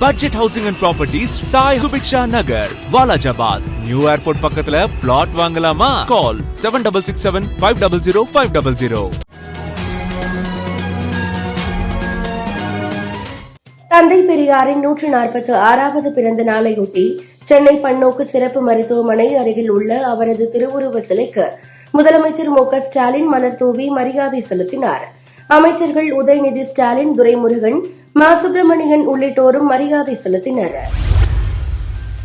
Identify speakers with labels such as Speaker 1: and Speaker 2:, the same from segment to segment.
Speaker 1: Budget housing and properties Sai Subiksha Nagar Walajabad new airport பக்கத்துல plot வாங்கலாமா? Call seven double six seven five double zero five double zero
Speaker 2: தந்தை பெரியாரின் நூற்று நாற்பத்து ஆறாவது பிறந்த நாளையொட்டி சென்னை பன்னோக்கு சிறப்பு மருத்துவமனை அருகில் உள்ள அவரது திருவுருவ சிலைக்கு முதலமைச்சர் மு க ஸ்டாலின் மலர் தூவி மரியாதை செலுத்தினார். அமைச்சர்கள் உதயநிதி ஸ்டாலின் துரைமுருகன் மா. சுப்பிரமணியன் உள்ளிட்டோரும் மரியாதை செலுத்தினர்.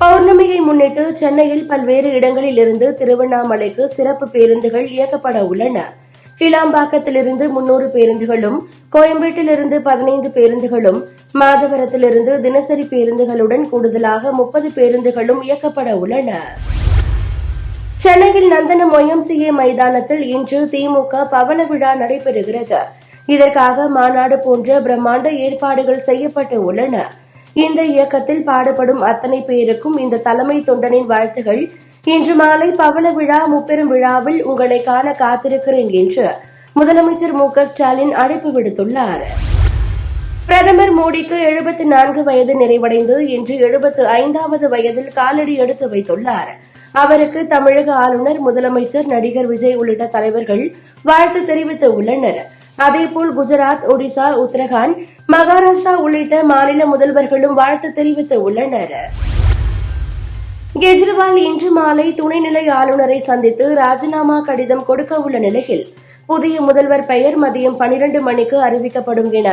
Speaker 2: பௌர்ணமியை முன்னிட்டு சென்னையில் பல்வேறு இடங்களில் இருந்து திருவண்ணாமலைக்கு சிறப்பு பேருந்துகள் இயக்கப்பட உள்ளன. கிளாம்பாக்கத்திலிருந்து முன்னூறு பேருந்துகளும் கோயம்பேட்டிலிருந்து பதினைந்து பேருந்துகளும் மாதவரத்திலிருந்து தினசரி பேருந்துகளுடன் கூடுதலாக முப்பது பேருந்துகளும் இயக்கப்பட உள்ளன. சென்னையில் நந்தனம் ஒய்எம்சிஏ மைதானத்தில் இன்று திமுக பவள விழா நடைபெறுகிறது. இதற்காக மாநாடு போன்ற பிரம்மாண்ட ஏற்பாடுகள் செய்யப்பட்டு உள்ளன. இந்த இயக்கத்தில் பாடுபடும் அத்தனை பேருக்கும் இந்த தலைமை தொண்டனின் வாழ்த்துகள். இன்று மாலை பவள விழா முப்பெரும் விழாவில் உங்களை காண காத்திருக்கிறேன் என்று முதலமைச்சர் மு க ஸ்டாலின் அழைப்பு விடுத்துள்ளார். பிரதமர் மோடிக்கு எழுபத்தி நான்கு வயது நிறைவடைந்து இன்று எழுபத்து ஐந்தாவது வயதில் காலடி எடுத்து வைத்துள்ளார். அவருக்கு தமிழக ஆளுநர் முதலமைச்சர் நடிகர் விஜய் உள்ளிட்ட தலைவர்கள் வாழ்த்து தெரிவித்து உள்ளனர். அதேபோல் குஜராத் ஒடிசா உத்தரகாண்ட் மகாராஷ்டிரா உள்ளிட்ட மாநில முதல்வர்களும் வாழ்த்து தெரிவித்து உள்ளனர். கெஜ்ரிவால் இன்று மாலை துணைநிலை ஆளுநரை சந்தித்து ராஜினாமா கடிதம் கொடுக்க உள்ள நிலையில் புதிய முதல்வர் பெயர் மதியம் பனிரண்டு மணிக்கு அறிவிக்கப்படும் என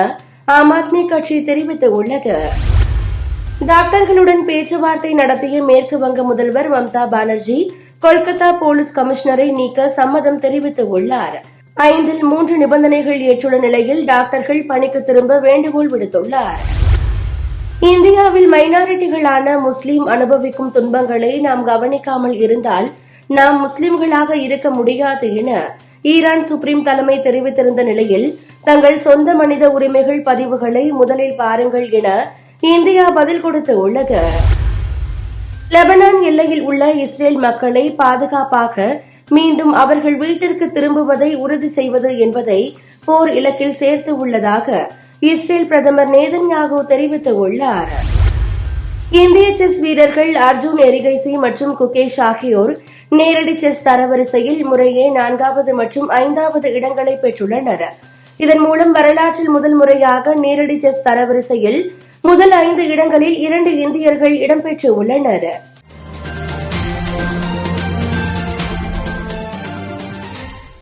Speaker 2: ஆம் ஆத்மி கட்சி தெரிவித்து உள்ளது. டாக்டர்களுடன் பேச்சுவார்த்தை நடத்திய மேற்கு வங்க முதல்வர் மம்தா பானர்ஜி கொல்கத்தா போலீஸ் கமிஷனரை நீக்க சம்மதம் தெரிவித்து உள்ளார். ஐந்தில் மூன்று நிபந்தனைகள் ஏற்றுள்ள நிலையில் டாக்டர்கள் பணிக்கு திரும்ப வேண்டுகோள் விடுத்துள்ளார். இந்தியாவில் மைனாரிட்டிகளான முஸ்லிம் அனுபவிக்கும் துன்பங்களை நாம் கவனிக்காமல் இருந்தால் நாம் முஸ்லிம்களாக இருக்க முடியாது என ஈரான் சுப்ரீம் தலைமை தெரிவித்திருந்த நிலையில் தங்கள் சொந்த மனித உரிமைகள் பதிவுகளை முதலில் பாருங்கள் என இந்தியா பதில் கொடுத்து உள்ளது. லெபனான் எல்லையில் உள்ள இஸ்ரேல் மக்களை பாதுகாப்பாக மீண்டும் அவர்கள் வீட்டிற்கு திரும்புவதை உறுதி செய்வது என்பதை போர் இலக்கில் சேர்த்து உள்ளதாக இஸ்ரேல் பிரதமர் நேதன்யாகு தெரிவித்துள்ளார். இந்திய செஸ் வீரர்கள் அர்ஜுன் எரிகைசி மற்றும் குகேஷ் ஆகியோர் நேரடி செஸ் தரவரிசையில் முறையே நான்காவது மற்றும் ஐந்தாவது இடங்களை பெற்றுள்ளனர். இதன் மூலம் வரலாற்றில் முதல் முறையாக நேரடி செஸ் தரவரிசையில் முதல் ஐந்து இடங்களில் இரண்டு இந்தியர்கள் இடம்பெற்று உள்ளனர்